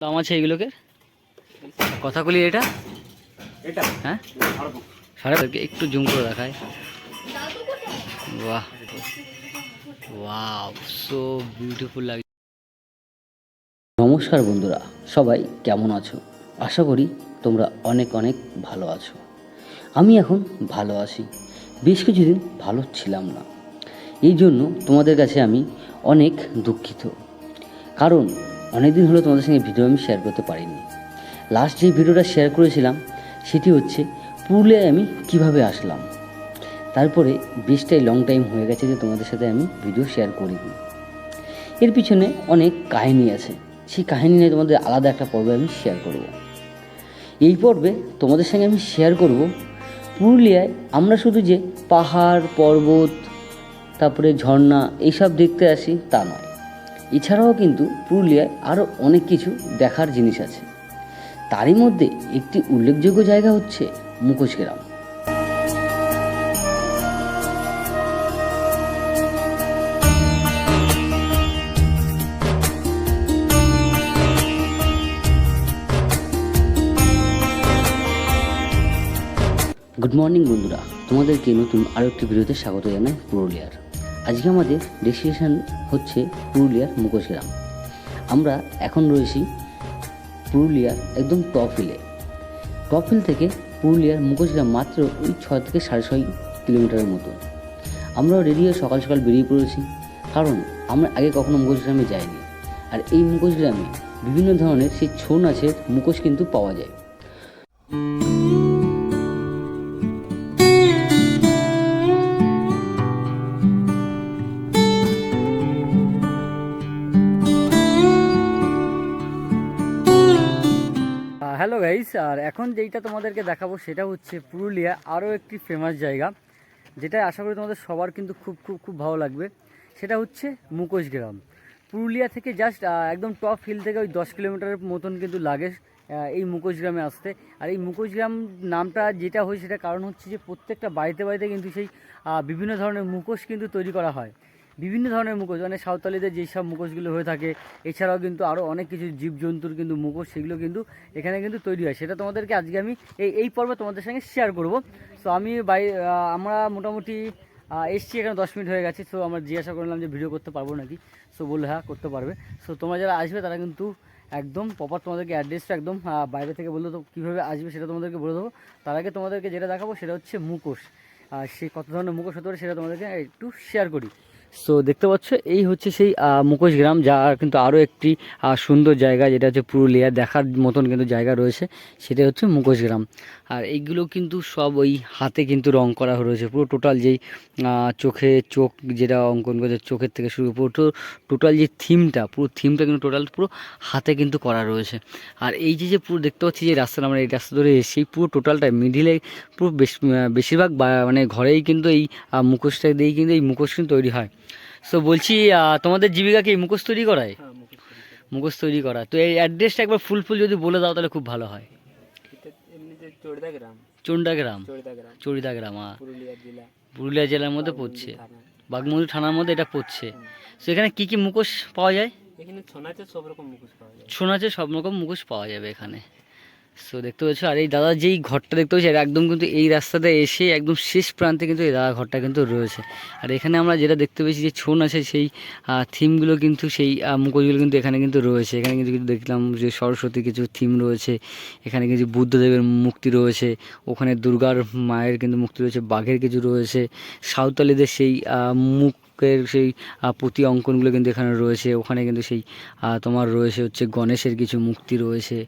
দাম আছে এগুলোকে কথাগুলি এটা? এটা? হ্যাঁ? সাড়ে একটু জুম করে দেখায় বাহ। ওয়াও সো বিউটিফুল লাগে নমস্কার বন্ধুরা সবাই কেমন আছো? আশা করি তোমরা অনেক অনেক ভালো আছো। আমি এখন ভালো আছি। বেশ কিছুদিন ভালো ছিলাম না। এই জন্য তোমাদের কাছে আমি অনেক দুঃখিত। কারণ অনেক দিন হলো তোমাদের সঙ্গে ভিডিও আমি শেয়ার করতে পারিনি। লাস্ট যে ভিডিওটা শেয়ার করেছিলাম, সেটি হচ্ছে পুরুলিয়ায় আমি কীভাবে আসলাম। তারপরে বেশটাই লং টাইম হয়ে গেছে যে তোমাদের সাথে আমি ভিডিও শেয়ার করিনি। এর পিছনে অনেক কাহিনী আছে। সেই কাহিনী নিয়ে তোমাদের আলাদা একটা পর্বে আমি শেয়ার করব। এই পর্বে তোমাদের সঙ্গে আমি শেয়ার করব পুরুলিয়ায় আমরা শুধু যে পাহাড়, পর্বত, তারপরে ঝর্ণা, এইসব দেখতে আসি তা নয়। এছাড়াও কিন্তু পুরুলিয়ায় আরও অনেক কিছু দেখার জিনিস আছে। তারই মধ্যে একটি উল্লেখযোগ্য জায়গা হচ্ছে মুখোশ গ্রাম। গুড মর্নিং বন্ধুরা, তোমাদেরকে নতুন আরও একটি ভিডিওতে স্বাগত জানাই পুরুলিয়ার। আজকে আমাদের ডেস্টিনেশন হচ্ছে পুরুলিয়ার মুখোশ গ্রাম আমরা এখন রয়েছি পুরুলিয়ার একদম টপ হিলে টপ হিল থেকে পুরুলিয়ার মুখোশগ্রাম মাত্র ওই ছয় থেকে সাড়ে ছয় কিলোমিটারের মতো। আমরাও রেডি হয়ে সকাল সকাল বেরিয়ে পড়েছি, কারণ আমরা আগে কখনো মুখোশগ্রামে যাইনি। আর এই মুখোশগ্রামে বিভিন্ন ধরনের সেই ছৌ নাচের মুখোশ কিন্তু পাওয়া যায়। হ্যালো গাইস, আর এখন যেইটা তোমাদেরকে দেখাবো সেটা হচ্ছে পুরুলিয়া আরও একটি ফেমাস জায়গা যেটা আশা করি তোমাদের সবার কিন্তু খুব খুব খুব ভালো লাগবে। সেটা হচ্ছে মুখোশ গ্রাম। পুরুলিয়া থেকে জাস্ট একদম টপ হিল থেকে ওই দশ কিলোমিটারের মতন কিন্তু লাগে এই মুখোশ গ্রামে আসতে। আর এই মুখোশ গ্রাম নামটা যেটা হয় সেটা কারণ হচ্ছে যে প্রত্যেকটা বাড়িতে বাড়িতে কিন্তু সেই বিভিন্ন ধরনের মুখোশ কিন্তু তৈরি করা হয়। বিভিন্ন ধরনের মুখোশ মানে সাঁওতালিদের যেসব মুখোশগুলো হয়ে থাকে, এছাড়াও কিন্তু আরও অনেক কিছু জীবজন্তুর কিন্তু মুখোশ, সেগুলো কিন্তু এখানে কিন্তু তৈরি হয়। সেটা তোমাদেরকে আজকে আমি এই এই পর্বে তোমাদের সঙ্গে শেয়ার করব। সো আমি বাই আমরা মোটামুটি এসছি এখানে দশ মিনিট হয়ে গেছে সো আমরা জিজ্ঞাসা করলাম যে ভিডিও করতে পারব নাকি? সো বলল হ্যাঁ করতে পারবে। সো তোমরা যারা আসবে, তারা কিন্তু একদম প্রপার তোমাদেরকে অ্যাড্রেসটা একদম বাইরে থেকে বললে তো কীভাবে আসবে সেটা তোমাদেরকে বলে দেবো। তার আগে তোমাদেরকে যেটা দেখাবো, সেটা হচ্ছে মুখোশ। আর সেই কত ধরনের মুখোশ হতে পারে, সেটা তোমাদেরকে একটু শেয়ার করি। সো দেখতে পাচ্ছ, এই হচ্ছে সেই মুখোশ গ্রাম যা কিন্তু আরও একটি সুন্দর জায়গা, যেটা হচ্ছে পুরুলিয়া, দেখার মতন কিন্তু জায়গা রয়েছে সেটা হচ্ছে মুখোশ গ্রাম। আর এইগুলো কিন্তু সব ওই হাতে কিন্তু রং করা রয়েছে, পুরো টোটাল যেই চোখে চোখ যেটা অঙ্কন করেছে চোখের থেকে শুরু পুরো টোটাল যে থিমটা, পুরো থিমটা কিন্তু টোটাল পুরো হাতে কিন্তু করা রয়েছে। আর এই যে যে পুরো দেখতে পাচ্ছি যে রাস্তাটা, আমরা এই রাস্তা ধরে এসেছি, পুরো টোটালটা মিডিলে, পুরো বেশ বেশিরভাগ মানে ঘরেই কিন্তু এই মুখোশটা দিয়েই কিন্তু এই মুখোশ কিন্তু তৈরি হয়। সো বলছি তোমাদের জীবিকা কি মুখোশ তৈরি করায়? হ্যাঁ মুখোশ তৈরি করা। তো এই অ্যাড্রেসটা একবার ফুল ফুল যদি বলে দাও তাহলে খুব ভালো হয়। চন্ডা গ্রাম। চড়দা গ্রাম। পুরুলিয়া জেলার মধ্যে পড়ছে। বাগমুন্ডি থানার মধ্যে এটা পড়ছে। তো এখানে কি কি মুখোশ পাওয়া যায়? এখানে সব রকম মুখোশ পাওয়া যায়। সব রকম মুখোশ পাওয়া যাবে এখানে। সো দেখতে পাচ্ছ? আর এই দাদা যেই ঘরটা দেখতে পাচ্ছি একদম কিন্তু এই রাস্তাতে এসে একদম শেষ প্রান্তে কিন্তু এই দাদা ঘরটা কিন্তু রয়েছে। আর এখানে আমরা যেটা দেখতে পেয়েছি যে ছৌ আছে সেই থিমগুলো কিন্তু সেই মুখোশগুলো কিন্তু এখানে কিন্তু রয়েছে। এখানে কিন্তু দেখলাম যে সরস্বতী কিছু থিম রয়েছে এখানে কিছু বুদ্ধদেবের মূর্তি রয়েছে ওখানে দুর্গার মায়ের কিন্তু মুক্তি রয়েছে বাঘের কিছু রয়েছে সাঁওতালিদের সেই আহ, মুখের সেই পুঁতি অঙ্কনগুলো কিন্তু এখানে রয়েছে ওখানে কিন্তু সেই তোমার রয়েছে হচ্ছে গণেশের কিছু মূর্তি রয়েছে।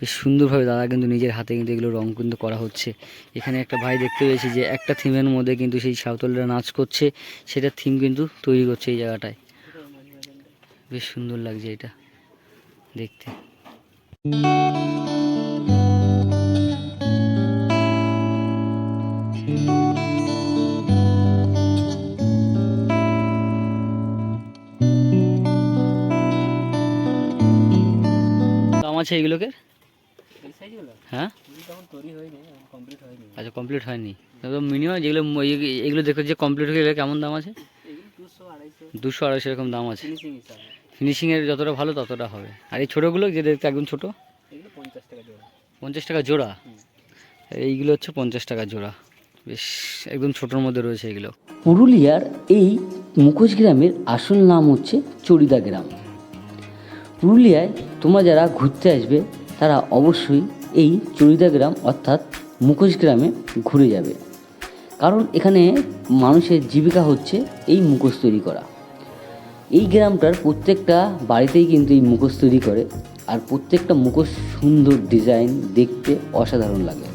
বেশ সুন্দরভাবে দাদা কিন্তু নিজের হাতে কিন্তু এগুলো রং কিন্তু করা হচ্ছে। এখানে একটা ভাই দেখতে পেয়েছি যে একটা থিমের মধ্যে কিন্তু সেই সাঁওতালিরা নাচ করছে, সেটা থিম কিন্তু তৈরি করছে এই জায়গাটায়। বেশ সুন্দর লাগছে এটা দেখতে। আছে এগুলোকে হ্যাঁ? এগুলো তখন তৈরি হয়নি কমপ্লিট হয়নি। আচ্ছা কমপ্লিট হয়নি। মিনিমাম যেগুলো এগুলো দেখো যে কমপ্লিট হয়ে গেলে কেমন দাম আছে? দুশো আড়াইশো। এরকম দাম আছে। ফিনিশিংয়ের যতটা ভালো ততটা হবে। আর এই ছোটোগুলো যে দেখতে একদম ছোটো? পঞ্চাশ টাকা জোড়া। পঞ্চাশ টাকা জোড়া? এইগুলো হচ্ছে পঞ্চাশ টাকা জোড়া। বেশ একদম ছোটোর মধ্যে রয়েছে এগুলো। পুরুলিয়ার এই মুখোশ গ্রামের আসল নাম হচ্ছে চড়িদা গ্রাম। পুরুলিয়ায় তোমরা যারা ঘুরতে আসবে তারা অবশ্যই এই চড়িদা গ্রাম অর্থাৎ মুখোশ গ্রামে ঘুরে যাবে। কারণ এখানে মানুষের জীবিকা হচ্ছে এই মুখোশ তৈরি করা। এই গ্রামটার প্রত্যেকটা বাড়িতেই কিন্তু এই মুখোশ তৈরি করে আর প্রত্যেকটা মুখোশ সুন্দর ডিজাইন দেখতে অসাধারণ লাগে।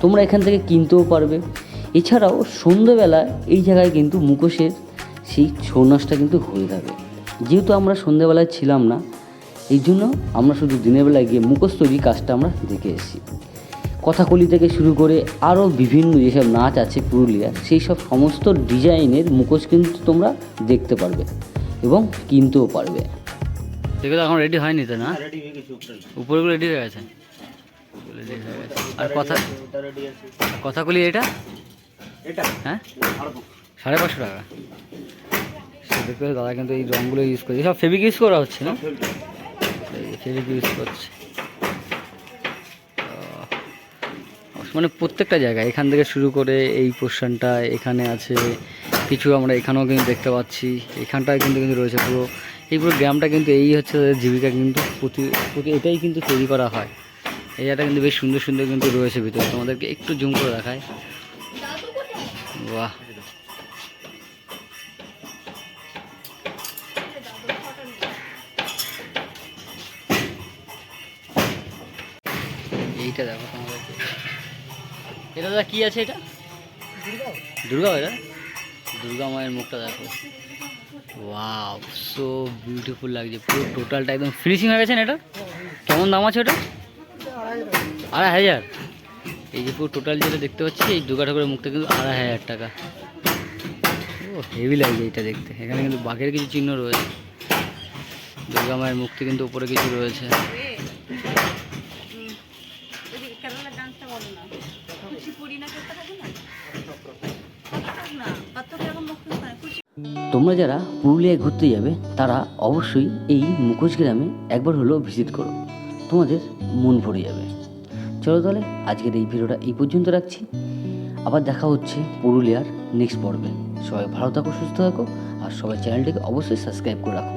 তোমরা এখান থেকে কিনতেও পারবে। এছাড়াও সন্ধ্যেবেলা এই জায়গায় কিন্তু মুখোশের সেই ছৌ নাচটা কিন্তু হয়ে থাকে। যেহেতু আমরা সন্ধ্যেবেলায় ছিলাম না এই জন্য আমরা শুধু দিনের বেলায় গিয়ে মুখোশ তৈরির কাজটা আমরা দেখে এসেছি। কথাকলি থেকে শুরু করে আরও বিভিন্ন যেসব নাচ আছে পুরুলিয়ার সেই সব সমস্ত ডিজাইনের মুখোশ কিন্তু তোমরা দেখতে পারবে এবং কিনতেও পারবে। এগুলো এখন রেডি হয়নি তো না? রেডি উপরে উপরগুলো। রেডি হয়ে গেছে? হয়ে আর কথা কথাকলি এটা? এটা? হ্যাঁ? সাড়ে পাঁচশো। টাকা। দেখতে দাদা কিন্তু এই রঙগুলো ইউজ করছে সব ফেবিক ইউজ করা হচ্ছে না? ইউজ করছে। মানে প্রত্যেকটা জায়গায় এখান থেকে শুরু করে এই পোর্শনটা এখানে আছে কিছু আমরা এখানেও কিন্তু দেখতে পাচ্ছি এখানটায় কিন্তু কিন্তু রয়েছে পুরো এই পুরো গ্রামটা কিন্তু এই হচ্ছে তাদের জীবিকা কিন্তু প্রতি প্রতি এটাই কিন্তু তৈরি করা হয়। এই জায়গাটা কিন্তু বেশ সুন্দর সুন্দর কিন্তু রয়েছে ভিতরে তোমাদেরকে একটু জুম করে দেখায় বাহ। এইটা দেখো তোমাদেরকে। এটা দাদা কি আছে এটা? দুর্গা এটা দুর্গা মায়ের মুখটা দেখো। ওয়াও সো বিউটিফুল লাগছে। পুরো টোটালটা একদম ফিনিশিং হয়ে গেছে না এটা? কেমন দাম আছে ওটা? আড়াই হাজার। এই যে পুরো টোটাল যেটা দেখতে পাচ্ছি এই দুর্গা ঠাকুরের মুখটা কিন্তু আড়াই হাজার টাকা। ও হেভি লাগছে এটা দেখতে। এখানে কিন্তু বাঘের কিছু চিহ্ন রয়েছে। দুর্গা মায়ের মুক্তি কিন্তু উপরে কিছু রয়েছে কেরালার ডান্সটা বলো না তোমরা যারা পুরুলিয়ায় ঘুরতে যাবে, তারা অবশ্যই এই মুখোশ গ্রামে একবার হলেও ভিজিট করো। তোমাদের মন ভরে যাবে। চলো তাহলে, আজকের এই ভিডিওটা এই পর্যন্ত রাখছি। আবার দেখা হচ্ছে পুরুলিয়ার নেক্সট পর্বে। সবাই ভালো থাকো, সুস্থ থাকো, আর সবাই চ্যানেলটিকে অবশ্যই সাবস্ক্রাইব করে রাখো।